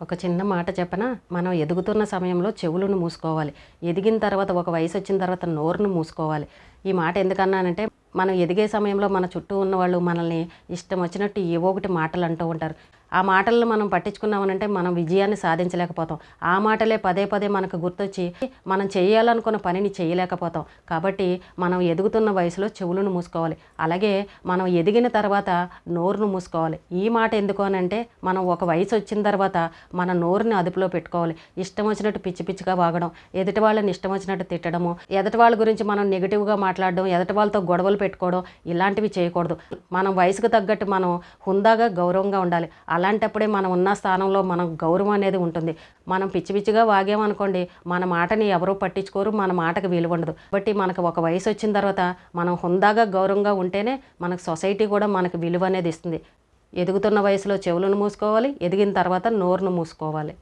ఒక చిన్న మాట చెప్పనా? మనం ఎదుగుతున్న సమయంలో చెవులను మూసుకోవాలి. ఎదిగిన తర్వాత ఒక వయసు వచ్చిన తర్వాత నోరును మూసుకోవాలి. ఈ మాట ఎందుకన్నానంటే మనం ఎదిగే సమయంలో మన చుట్టూ ఉన్న వాళ్ళు మనల్ని ఇష్టం వచ్చినట్టు ఏవో ఒకటి మాటలు అంటూ ఉంటారు. ఆ మాటలను మనం పట్టించుకున్నామనంటే మనం విజయాన్ని సాధించలేకపోతాం. ఆ మాటలే పదే పదే మనకు గుర్తొచ్చి మనం చేయాలనుకున్న పనిని చేయలేకపోతాం. కాబట్టి మనం ఎదుగుతున్న వయసులో చెవులను మూసుకోవాలి. అలాగే మనం ఎదిగిన తర్వాత నోరును మూసుకోవాలి. ఈ మాట ఎందుకు అనంటే మనం ఒక వయసు వచ్చిన తర్వాత మన నోరుని అదుపులో పెట్టుకోవాలి. ఇష్టం వచ్చినట్టు పిచ్చి పిచ్చిగా వాగడం ఎదుటి వాళ్ళని ఇష్టం వచ్చినట్టు తిట్టడము ఎదుటి వాళ్ళ గురించి మనం నెగిటివ్గా మాట్లాడడం ఎదుటి వాళ్ళతో గొడవలు పెట్టుకోవడం ఇలాంటివి చేయకూడదు. మనం వయసుకు తగ్గట్టు మనం హుందాగా గౌరవంగా ఉండాలి. అలాంటప్పుడే మనం ఉన్న స్థానంలో మనం గౌరవం అనేది ఉంటుంది. మనం పిచ్చి పిచ్చిగా వాగామనుకోండి మన మాటని ఎవరూ పట్టించుకోరు మన మాటకు విలువ ఉండదు. కాబట్టి మనకు ఒక వయసు వచ్చిన తర్వాత మనం హుందాగా గౌరవంగా ఉంటేనే మనకు సొసైటీ కూడా మనకు విలువ అనేది ఇస్తుంది. ఎదుగుతున్న వయసులో చెవులను మూసుకోవాలి ఎదిగిన తర్వాత నోరును మూసుకోవాలి.